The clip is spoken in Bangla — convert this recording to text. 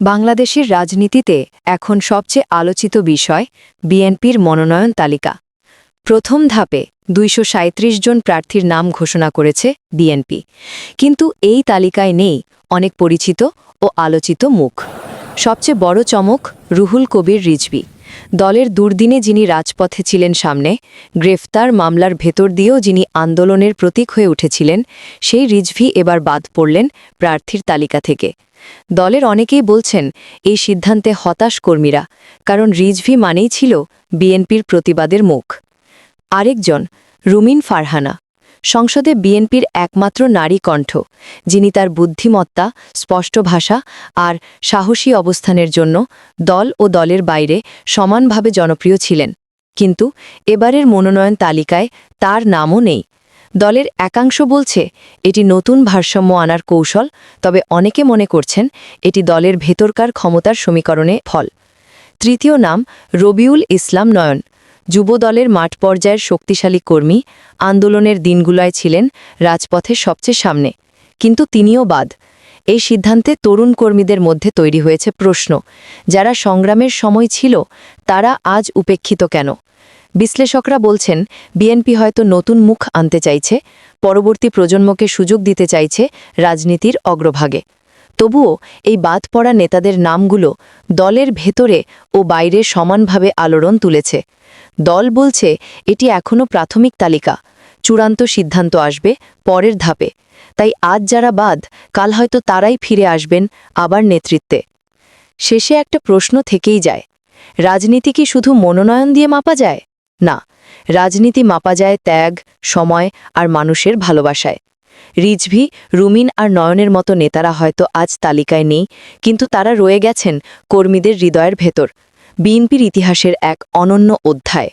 বাংলাদেশের রাজনীতিতে এখন সবচেয়ে আলোচিত বিষয় বিএনপির মনোনয়ন তালিকা। প্রথম ধাপে দুইশো সাঁইত্রিশ জন প্রার্থীর নাম ঘোষণা করেছে বিএনপি। কিন্তু এই তালিকায় নেই অনেক পরিচিত ও আলোচিত মুখ। সবচেয়ে বড় চমক রুহুল কবির রিজভি। দলের দুর্দিনে যিনি রাজপথে ছিলেন সামনে, গ্রেফতার মামলার ভেতর দিয়েও যিনি আন্দোলনের প্রতীক হয়ে উঠেছিলেন, সেই রিজভি এবার বাদ পড়লেন প্রার্থীর তালিকা থেকে। দলের অনেকেই বলছেন, এই সিদ্ধান্তে হতাশ কর্মীরা, কারণ রিজভি মানেই ছিল বিএনপির প্রতিবাদের মুখ। আরেকজন, রুমিন ফারহানা, সংসদে বিএনপির একমাত্র নারী কণ্ঠ, যিনি তার বুদ্ধিমত্তা, স্পষ্ট ভাষা আর সাহসী অবস্থানের জন্য দল ও দলের বাইরে সমানভাবে জনপ্রিয় ছিলেন। কিন্তু এবারের মনোনয়ন তালিকায় তার নামও নেই। দলের একাংশ বলছে, এটি নতুন ভারসাম্য আনার কৌশল, তবে অনেকে মনে করছেন এটি দলের ভেতরকার ক্ষমতার সমীকরণে ফল। তৃতীয় নাম, রবিউল ইসলাম নয়ন। যুবদলের মাঠ পর্যায়ের শক্তিশালী কর্মী আন্দোলনের দিনগুলায় ছিলেন রাজপথের সবচেয়ে সামনে। কিন্তু তিনিও বাদ। এই সিদ্ধান্তে তরুণ কর্মীদের মধ্যে তৈরি হয়েছে প্রশ্ন, যারা সংগ্রামের সময় ছিল, তারা আজ উপেক্ষিত কেন? বিশ্লেষকরা বলছেন, বিএনপি হয়তো নতুন মুখ আনতে চাইছে, পরবর্তী প্রজন্মকে সুযোগ দিতে চাইছে রাজনীতির অগ্রভাগে। তবুও এই বাদ পড়া নেতাদের নামগুলো দলের ভেতরে ও বাইরে সমানভাবে আলোড়ন তুলেছে। দল বলছে, এটি এখনও প্রাথমিক তালিকা, চূড়ান্ত সিদ্ধান্ত আসবে পরের ধাপে। তাই আজ যারা বাদ, কাল হয়তো তারাই ফিরে আসবেন আবার নেতৃত্বে। শেষে একটা প্রশ্ন থেকেই যায়, রাজনীতি কি শুধু মনোনয়ন দিয়ে মাপা যায়? না, রাজনীতি মাপা যায় ত্যাগ, সময় আর মানুষের ভালোবাসায়। রিজভি, রুমিন আর নয়নের মতো নেতারা হয়তো আজ তালিকায় নেই, কিন্তু তারা রয়ে গেছেন কর্মীদের হৃদয়ের ভেতর। বিএনপির ইতিহাসের এক অনন্য অধ্যায়।